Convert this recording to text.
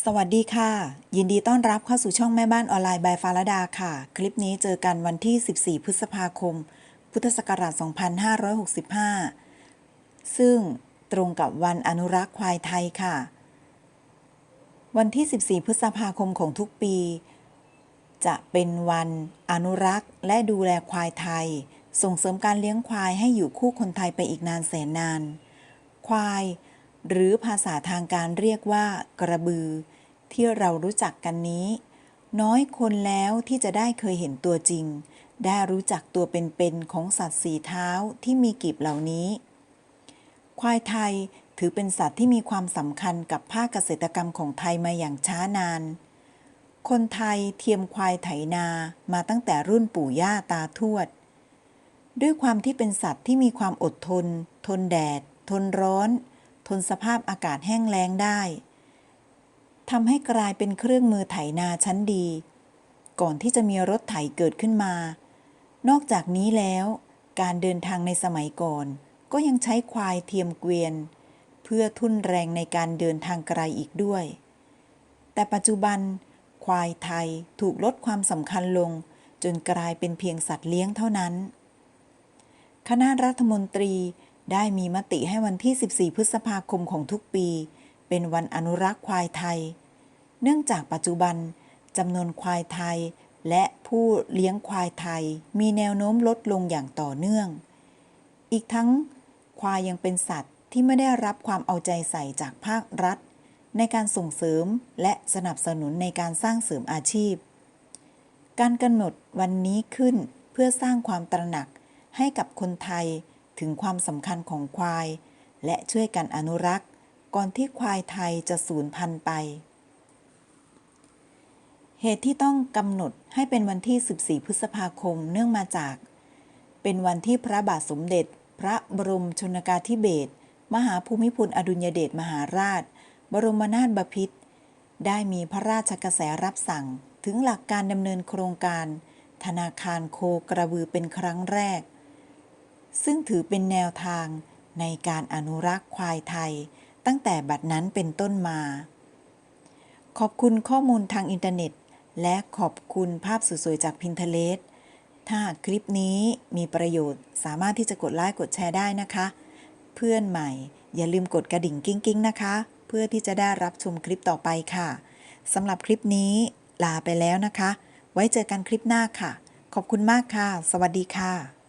สวัสดีค่ะ ยินดีต้อนรับเข้าสู่ช่องแม่บ้านออนไลน์บายฟาลดาค่ะ คลิปนี้เจอกันวันที่ 14 พฤษภาคม พุทธศักราช 2565 ซึ่งตรงกับวันอนุรักษ์ควายไทยค่ะ วันที่ 14 พฤษภาคมของทุกปี จะเป็นวันอนุรักษ์และดูแลควายไทย ส่งเสริมการเลี้ยงควายให้อยู่คู่คนไทยไปอีกนานแสนนาน ควาย หรือภาษาทางการเรียกว่ากระบือ ที่เรารู้จักกันนี้ น้อยคนแล้วที่จะได้เคยเห็นตัวจริง ได้รู้จักตัวเป็นๆของสัตว์สีเท้าที่มีกีบเหล่านี้ ควายไทยถือเป็นสัตว์ที่มีความสำคัญกับภาคเกษตรกรรมของไทยมาอย่างช้านาน คนไทยเทียมควายไถนามาตั้งแต่รุ่นปู่ย่าตาทวด ด้วยความที่เป็นสัตว์ที่มีความอดทน ทนแดด ทนร้อน ทนสภาพอากาศแห้งแล้งได้ทำให้กลายเป็นเครื่องมือไถนาชั้นดี ก่อนที่จะมีรถไถเกิดขึ้นมา นอกจากนี้แล้ว การเดินทางในสมัยก่อน ก็ยังใช้ควายเทียมเกวียน เพื่อทุ่นแรงในการเดินทางไกลอีกด้วย แต่ปัจจุบัน ควายไทยถูกลดความสำคัญลง จนกลายเป็นเพียงสัตว์เลี้ยงเท่านั้น คณะรัฐมนตรี ได้มีมติให้วันที่ 14 พฤษภาคมของทุกปี เป็นวันอนุรักษ์ควายไทย เนื่องจากปัจจุบันจำนวนควายไทย และผู้เลี้ยงควายไทย มีแนวโน้มลดลงอย่างต่อเนื่อง อีกทั้ง ควายยังเป็นสัตว์ที่ไม่ได้รับความเอาใจใส่จากภาครัฐ ในการส่งเสริมและสนับสนุนในการสร้างเสริมอาชีพ การกำหนดวันนี้ขึ้นเพื่อสร้างความตระหนักให้กับคนไทย ถึงความสำคัญของควาย และช่วยกันอนุรักษ์ ก่อนที่ควายไทยจะสูญพันธุ์ไป เหตุที่ต้องกำหนดให้เป็นวันที่ 14 พฤษภาคมเนื่องมาจาก เป็นวันที่พระบาทสมเด็จ พระบรมชนกาธิเบศรมหาภูมิพลอดุลยเดชมหาราช บรมนาถบพิตรได้มีพระราชกระแสรับสั่งถึงหลักการดำเนินโครงการ ธนาคารโคกระบือเป็นครั้งแรก ซึ่งถือเป็นแนวทางในการอนุรักษ์ควายไทย ตั้งแต่บัดนั้นเป็นต้นมา ขอบคุณข้อมูลทางอินเทอร์เน็ต และขอบคุณภาพสวยๆจาก Pinterest ถ้าคลิปนี้มีประโยชน์สามารถที่จะกดไลค์กดแชร์ได้นะคะ เพื่อนใหม่ อย่าลืมกดกระดิ่งกิ้งๆนะคะ เพื่อที่จะได้รับชมคลิปต่อไปค่ะสำหรับคลิปนี้ลาไปแล้วนะคะ ไว้เจอกันคลิปหน้าค่ะ ขอบคุณมากค่ะ สวัสดีค่ะ